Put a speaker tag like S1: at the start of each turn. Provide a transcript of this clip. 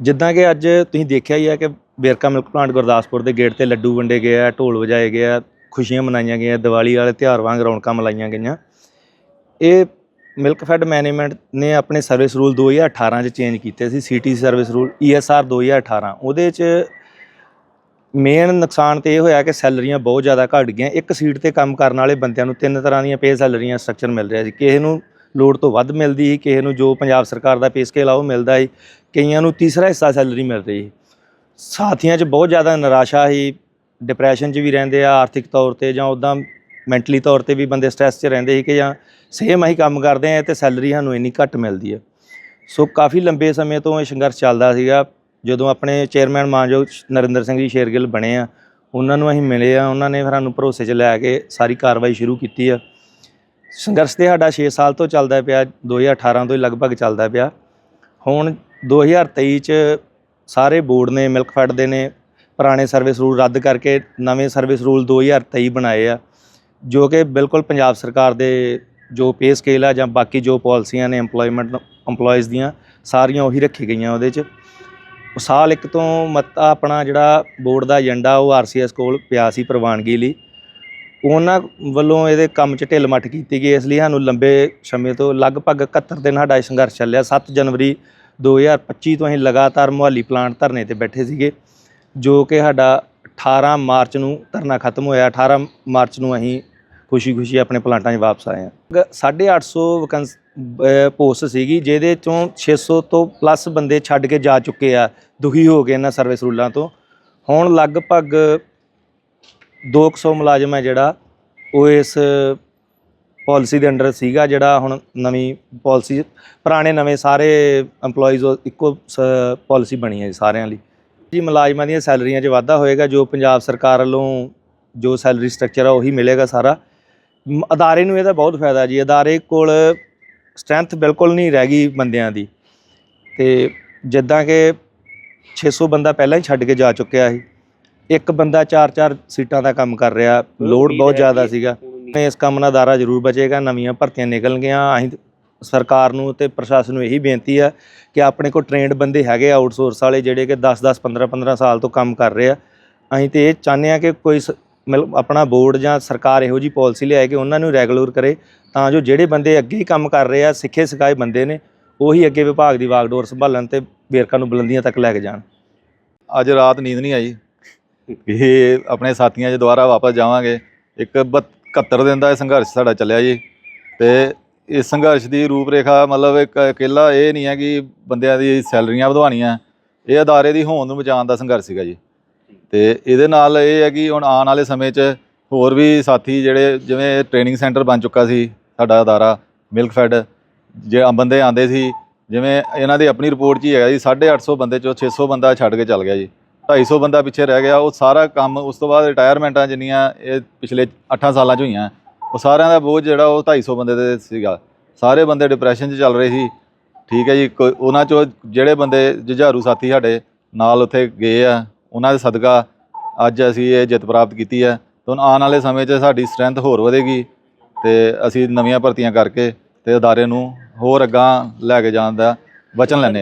S1: ਜਿੱਦਾਂ ਕਿ ਅੱਜ ਤੁਸੀਂ ਦੇਖਿਆ ਹੀ ਹੈ ਕਿ ਵੇਰਕਾ ਮਿਲਕ ਪਲਾਂਟ ਗੁਰਦਾਸਪੁਰ ਦੇ ਗੇਟ ਤੇ ਲੱਡੂ ਵੰਡੇ ਗਏ ਆ, ਢੋਲ ਵਜਾਏ ਗਏ ਆ, ਖੁਸ਼ੀਆਂ ਮਨਾਈਆਂ ਗਈਆਂ, ਦੀਵਾਲੀ ਵਾਲੇ ਤਿਉਹਾਰ ਵਾਂਗ ਰੌਣਕਾਂ ਮਲਾਈਆਂ ਗਈਆਂ। ਇਹ ਮਿਲਕ ਫੈਡ ਮੈਨੇਜਮੈਂਟ ਨੇ ਆਪਣੇ ਸਰਵਿਸ ਰੂਲ 2018 ਚ ਚੇਂਜ ਕੀਤੇ ਸੀ, ਸੀਟੀ ਸਰਵਿਸ ਰੂਲ ਈਐਸਆਰ 2018 ਉਹਦੇ ਚ ਮੇਨ ਨੁਕਸਾਨ ਤੇ ਇਹ ਹੋਇਆ ਕਿ ਸੈਲਰੀਆਂ ਬਹੁਤ ਜ਼ਿਆਦਾ ਘਟ ਗਈਆਂ। ਇੱਕ ਸੀਟ ਤੇ ਕੰਮ ਕਰਨ ਵਾਲੇ ਬੰਦਿਆਂ ਨੂੰ ਤਿੰਨ ਤਰ੍ਹਾਂ ਦੀਆਂ ਪੇ ਸੈਲਰੀਆਂ ਸਟਰਕਚਰ ਮਿਲ ਰਿਹਾ ਸੀ ਕਿਸੇ ਨੂੰ ਲੋੜ ਤੋਂ ਵੱਧ ਮਿਲਦੀ ਸੀ, ਕਿਸੇ ਨੂੰ ਜੋ ਪੰਜਾਬ ਸਰਕਾਰ ਦਾ ਪੇ ਸਕੇਲ ਆ ਉਹ ਮਿਲਦਾ ਸੀ, ਕਈਆਂ ਨੂੰ ਤੀਸਰਾ ਹਿੱਸਾ ਸੈਲਰੀ ਮਿਲ ਰਹੀ ਸੀ। ਸਾਥੀਆਂ 'ਚ ਬਹੁਤ ਜ਼ਿਆਦਾ ਨਿਰਾਸ਼ਾ ਸੀ ਡਿਪਰੈਸ਼ਨ 'ਚ ਵੀ ਰਹਿੰਦੇ ਆ, ਆਰਥਿਕ ਤੌਰ ਤੇ ਜਾਂ ਉਦਾਂ ਮੈਂਟਲੀ ਤੌਰ ਤੇ ਵੀ ਬੰਦੇ ਸਟ੍ਰੈਸ 'ਚ ਰਹਿੰਦੇ ਸੀ ਕਿ ਜਾਂ ਸੇਮ ਅਸੀਂ ਕੰਮ ਕਰਦੇ ਆ ਤੇ ਸੈਲਰੀ ਸਾਨੂੰ ਇੰਨੀ ਘੱਟ ਮਿਲਦੀ ਹੈ ਸੋ ਕਾਫੀ ਲੰਬੇ ਸਮੇਂ ਤੋਂ ਇਹ ਸੰਘਰਸ਼ ਚੱਲਦਾ ਸੀਗਾ, ਜਦੋਂ ਆਪਣੇ ਚੇਅਰਮੈਨ ਮਾਨਯੋਗ ਨਰਿੰਦਰ ਸਿੰਘ ਜੀ ਸ਼ੇਰਗਿੱਲ ਬਣੇ ਆ, ਉਹਨਾਂ ਨੂੰ ਅਸੀਂ ਮਿਲੇ ਆ, ਉਹਨਾਂ ਨੇ ਫਿਰ ਸਾਨੂੰ ਭਰੋਸੇ 'ਚ ਲੈ ਕੇ ਸਾਰੀ ਕਾਰਵਾਈ ਸ਼ੁਰੂ ਕੀਤੀ ਆ। ਸੰਘਰਸ਼ ਤੇ ਸਾਡਾ 6 ਸਾਲ ਤੋਂ ਚੱਲਦਾ ਪਿਆ 2018 ਤੋਂ ਹੀ ਲਗਭਗ ਚੱਲਦਾ ਪਿਆ। ਹੁਣ 2023 ਚ ਸਾਰੇ ਬੋਰਡ ਨੇ, ਮਿਲਕ ਫੈਡ ਦੇ ਨੇ, ਪੁਰਾਣੇ ਸਰਵਿਸ ਰੂਲ ਰੱਦ ਕਰਕੇ ਨਵੇਂ ਸਰਵਿਸ ਰੂਲ 2023 ਬਣਾਏ ਆ, ਜੋ ਕਿ ਬਿਲਕੁਲ ਪੰਜਾਬ ਸਰਕਾਰ ਦੇ ਜੋ ਪੇ ਸਕੇਲ ਆ ਜਾਂ ਬਾਕੀ ਜੋ ਪਾਲਿਸੀਆਂ ਨੇ EMPLOYMENT, EMPLOYEES ਦੀਆਂ, ਸਾਰੀਆਂ ਉਹੀ ਰੱਖੀ ਗਈਆਂ ਉਹਦੇ ਚ। ਸਾਲ ਇੱਕ ਤੋਂ ਮਤਾ ਆਪਣਾ ਜਿਹੜਾ ਬੋਰਡ ਦਾ ਏਜੰਡਾ, ਉਹ ਆਰਸੀਐਸ ਕੋਲ ਪਿਆ ਸੀ ਪ੍ਰਵਾਨਗੀ ਲਈ। ਉਹਨਾਂ ਵੱਲੋਂ ਇਹਦੇ ਕੰਮ 'ਚ ਢਿੱਲ ਮੱਠ ਕੀਤੀ ਗਈ, ਇਸ ਲਈ ਸਾਨੂੰ ਲੰਬੇ ਸਮੇਂ ਤੋਂ ਲਗਭਗ 71 ਦਿਨ ਸਾਡਾ ਇਹ ਸੰਘਰਸ਼ ਚੱਲਿਆ। 7 ਜਨਵਰੀ 2025 ਤੋਂ ਅਸੀਂ ਲਗਾਤਾਰ ਮੁਹਾਲੀ ਪਲਾਂਟ ਧਰਨੇ ਤੇ ਬੈਠੇ ਸੀਗੇ, ਜੋ ਕਿ ਸਾਡਾ 18 ਮਾਰਚ ਨੂੰ ਧਰਨਾ ਖਤਮ ਹੋਇਆ। 18 ਮਾਰਚ ਨੂੰ ਅਸੀਂ ਖੁਸ਼ੀ-ਖੁਸ਼ੀ ਆਪਣੇ ਪਲਾਂਟਾਂ 'ਚ ਵਾਪਸ ਆਏ ਹਾਂ। 850 ਵਕੰਸ ਪੋਸਟ ਸੀਗੀ, ਜਿਹਦੇ ਚੋਂ 600 ਤੋਂ ਪਲੱਸ ਬੰਦੇ ਛੱਡ ਕੇ ਜਾ ਚੁੱਕੇ ਆ, ਦੁਖੀ ਹੋ ਗਏ ਇਹਨਾਂ ਸਰਵਿਸ ਰੂਲਾਂ ਤੋਂ। ਹੁਣ ਲਗਭਗ 200 ਮੁਲਾਜ਼ਮ ਹੈ ਜਿਹੜਾ, ਉਹ ਇਸ ਪਾਲਿਸੀ ਦੇ ਅੰਡਰ ਸੀਗਾ ਜਿਹੜਾ ਹੁਣ ਨਵੀਂ ਪਾਲਿਸੀ, ਪੁਰਾਣੇ ਨਵੇਂ ਸਾਰੇ EMPLOYEES ਇੱਕੋ ਪਾਲਿਸੀ ਬਣੀ ਹੈ ਜੀ ਸਾਰਿਆਂ ਲਈ। ਜੀ ਮੁਲਾਜ਼ਮਾਂ ਦੀਆਂ ਸੈਲਰੀਆਂ 'ਚ ਵਾਧਾ ਹੋਏਗਾ, ਜੋ ਪੰਜਾਬ ਸਰਕਾਰ ਵੱਲੋਂ ਜੋ ਸੈਲਰੀ ਸਟਰਕਚਰ ਆ ਉਹੀ ਮਿਲੇਗਾ ਸਾਰਾ। ਅਦਾਰੇ ਨੂੰ ਇਹਦਾ ਬਹੁਤ ਫਾਇਦਾ ਜੀ, ਅਦਾਰੇ ਕੋਲ ਸਟਰੈਂਥ ਬਿਲਕੁਲ ਨਹੀਂ ਰਹਿ ਗਈ ਬੰਦਿਆਂ ਦੀ। ਤੇ ਜਿੱਦਾਂ ਕਿ 600 ਬੰਦਾ ਪਹਿਲਾਂ ਹੀ ਛੱਡ ਕੇ ਜਾ ਚੁੱਕਿਆ ਸੀ। ਇੱਕ ਬੰਦਾ 4-4 ਸੀਟਾਂ ਦਾ ਕੰਮ ਕਰ ਰਿਹਾ ਲੋਡ ਬਹੁਤ ਜ਼ਿਆਦਾ ਸੀਗਾ। ਇਸ ਕੰਮ ਨਾਲ ਅਦਾਰਾ ਜ਼ਰੂਰ ਬਚੇਗਾ ਨਵੀਆਂ ਭਰਤੀਆਂ ਨਿਕਲਣਗੀਆਂ ਅਸੀਂ ਸਰਕਾਰ ਨੂੰ ਤੇ ਪ੍ਰਸ਼ਾਸਨ ਨੂੰ ਇਹੀ ਬੇਨਤੀ ਆ ਕਿ ਆਪਣੇ ਕੋਲ ਟ੍ਰੇਨਡ ਬੰਦੇ ਹੈਗੇ ਆਊਟਸੋਰਸ ਵਾਲੇ ਜਿਹੜੇ ਕਿ 10-10 15-15 ਸਾਲ ਤੋਂ ਕੰਮ ਕਰ ਰਹੇ ਆ। ਅਸੀਂ ਤੇ ਇਹ ਚਾਹੁੰਦੇ ਆ ਕਿ ਕੋਈ ਸ- ਮਤਲਬ ਆਪਣਾ ਬੋਰਡ ਜਾਂ ਸਰਕਾਰ ਇਹੋ ਜੀ ਪਾਲਿਸੀ ਲਿਆਏ ਕਿ ਉਹਨਾਂ ਨੂੰ ਰੈਗੂਲਰ ਕਰੇ ਤਾਂ ਜੋ ਜਿਹੜੇ ਬੰਦੇ ਅੱਗੇ ਹੀ ਕੰਮ ਕਰ ਰਹੇ ਆ ਸਿੱਖੇ ਸਿਖਾਏ ਬੰਦੇ ਨੇ ਉਹੀ ਅੱਗੇ ਵਿਭਾਗ ਦੀ ਵਾਗਡੋਰ ਸੰਭਾਲਣ ਤੇ ਵੇਰਕਾ ਨੂੰ ਬੁਲੰਦੀਆਂ ਤੱਕ ਲੈ ਕੇ ਜਾਣ।
S2: ਅੱਜ ਰਾਤ ਨੀਂਦ ਨਹੀਂ ਆਈ। ਇਹ ਆਪਣੇ ਸਾਥੀਆਂ 'ਚ ਦੁਬਾਰਾ ਵਾਪਸ ਜਾਵਾਂਗੇ। ਇੱਕ 71 ਦਿਨ ਦਾ ਇਹ ਸੰਘਰਸ਼ ਸਾਡਾ ਚੱਲਿਆ ਜੀ। ਤੇ ਇਸ ਸੰਘਰਸ਼ ਦੀ ਰੂਪਰੇਖਾ ਮਤਲਬ ਇੱਕ ਇਕੱਲਾ ਇਹ ਨਹੀਂ ਹੈ ਕਿ ਬੰਦਿਆਂ ਦੀ ਸੈਲਰੀਆਂ ਵਧਵਾਉਣੀਆਂ ਇਹ ਅਦਾਰੇ ਦੀ ਹੋਂਦ ਨੂੰ ਬਚਾਉਣ ਦਾ ਸੰਘਰਸ਼ ਸੀਗਾ ਜੀ। ਤੇ ਇਹਦੇ ਨਾਲ ਇਹ ਹੈ ਕਿ ਹੁਣ ਆਉਣ ਵਾਲੇ ਸਮੇਂ 'ਚ ਹੋਰ ਵੀ ਸਾਥੀ ਜਿਹੜੇ ਜਿਵੇਂ ਟ੍ਰੇਨਿੰਗ ਸੈਂਟਰ ਬਣ ਚੁੱਕਾ ਸੀ ਸਾਡਾ ਅਦਾਰਾ ਮਿਲਕ ਫੈਡ ਜੇ ਬੰਦੇ ਆਂਦੇ ਸੀ, ਜਿਵੇਂ ਇਹਨਾਂ ਦੀ ਆਪਣੀ ਰਿਪੋਰਟ 'ਚ ਹੀ ਹੈਗਾ ਜੀ 850 ਬੰਦੇ ਚੋਂ 600 ਬੰਦਾ ਛੱਡ ਕੇ ਚੱਲ ਗਿਆ ਜੀ। 250 ਬੰਦਾ ਪਿੱਛੇ ਰਹਿ ਗਿਆ, ਉਹ ਸਾਰਾ ਕੰਮ, ਉਸ ਤੋਂ ਬਾਅਦ ਰਿਟਾਇਰਮੈਂਟਾਂ ਜਿੰਨੀਆਂ ਇਹ ਪਿਛਲੇ 8 ਸਾਲਾਂ 'ਚ ਹੋਈਆਂ, ਉਹ ਸਾਰਿਆਂ ਦਾ ਬੋਝ ਜਿਹੜਾ ਉਹ 250 ਬੰਦੇ ਤੇ ਸੀਗਾ। ਸਾਰੇ ਬੰਦੇ ਡਿਪਰੈਸ਼ਨ 'ਚ ਚੱਲ ਰਹੇ ਸੀ। ਠੀਕ ਹੈ ਜੀ, ਕੋਈ- ਉਹਨਾਂ 'ਚੋਂ ਜਿਹੜੇ ਬੰਦੇ ਜੁਝਾਰੂ ਸਾਥੀ ਸਾਡੇ ਨਾਲ ਉੱਥੇ ਗਏ ਆ, ਉਹਨਾਂ ਦੇ ਸਦਕਾ ਅੱਜ ਅਸੀਂ ਇਹ ਜਿੱਤ ਪ੍ਰਾਪਤ ਕੀਤੀ ਹੈ ਤੇ ਹੁਣ ਆਉਣ ਵਾਲੇ ਸਮੇਂ 'ਚ ਸਾਡੀ ਸਟਰੈਂਥ ਹੋਰ ਵਧੇਗੀ ਤੇ ਅਸੀਂ ਨਵੀਆਂ ਭਰਤੀਆਂ ਕਰਕੇ ਤੇ ਅਦਾਰੇ ਨੂੰ ਹੋਰ ਅੱਗਾ ਲੈ ਕੇ ਜਾਣ ਦਾ ਵਚਨ ਲੈਂਦੇ